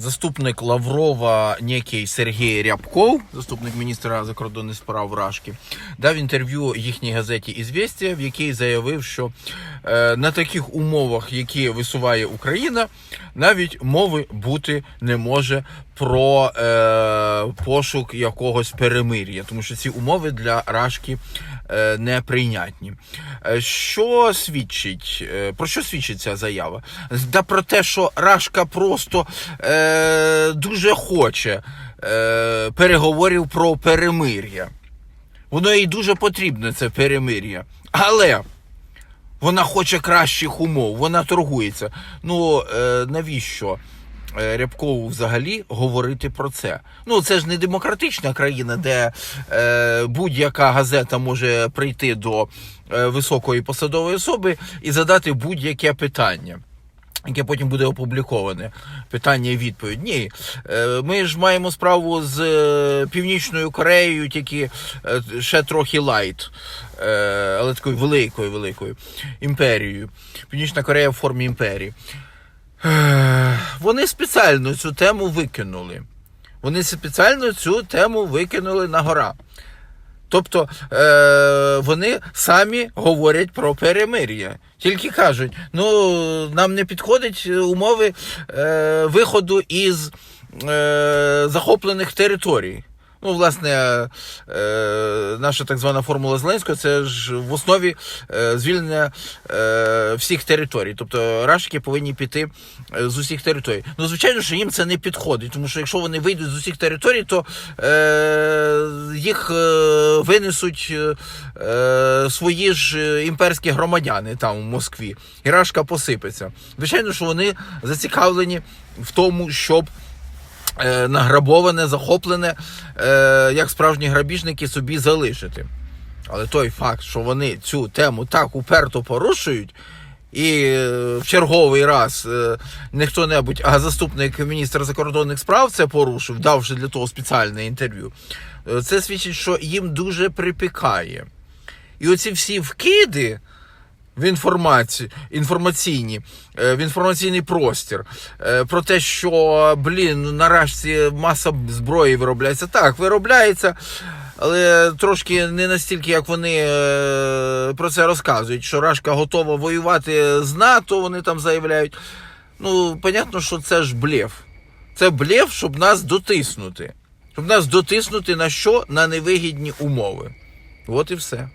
заступник Лаврова, некий Сергій Рябков, заступник міністра закордонних справ Рашки, дав інтерв'ю їхній газеті «Ізвєстія», в якій заявив, що е, на таких умовах, які висуває Україна, навіть мови бути не може про е, пошук якогось перемир'я, тому що ці умови для Рашки е, неприйнятні. Е, Що свідчить? е, Про що свідчить ця заява? Да про те, що Рашка просто е, дуже хоче е, переговорів про перемир'я. Воно їй дуже потрібне, це перемир'я. Але вона хоче кращих умов, вона торгується. Ну е, навіщо? Е, Рябкову взагалі говорити про це. Ну, це ж не демократична країна, де е, будь-яка газета може прийти до е, високої посадової особи і задати будь-яке питання. Яке потім буде опубліковане питання і відповідь. Ні, Е, ми ж маємо справу з е, Північною Кореєю, тільки ще трохи лайт, але такою великою великою імперією. Північна Корея в формі імперії. Вони спеціально цю тему викинули. Вони спеціально цю тему викинули на гора. Тобто е, вони самі говорять про перемир'я. Тільки кажуть, ну нам не підходять умови е, виходу із е, захоплених територій. Ну, власне, е, наша так звана формула Зеленського це ж в основі е, звільнення е, всіх територій. Тобто рашки повинні піти з усіх територій. Ну, звичайно, що їм це не підходить, тому що якщо вони вийдуть з усіх територій, то їх винесуть свої ж імперські громадяни там в Москві, і рашка посипеться. Звичайно, що вони зацікавлені в тому, щоб награбоване, захоплене, е, як справжні грабіжники собі залишити. Але той факт, що вони цю тему так уперто порушують, і е, в черговий раз е, не хто-небудь, а заступник міністра закордонних справ це порушив, давши для того спеціальне інтерв'ю, е, це свідчить, що їм дуже припікає. І оці всі вкиди в інформацію, інформаційні, е, в інформаційний простір е, про те, що блін, ну, нарешті маса зброї виробляється. Так, виробляється, але трошки не настільки, як вони е, про це розказують, що Рашка готова воювати з НАТО, вони там заявляють. Ну, понятно, що це ж блеф. Це блеф, щоб нас дотиснути. Щоб нас дотиснути на що? На невигідні умови. От і все.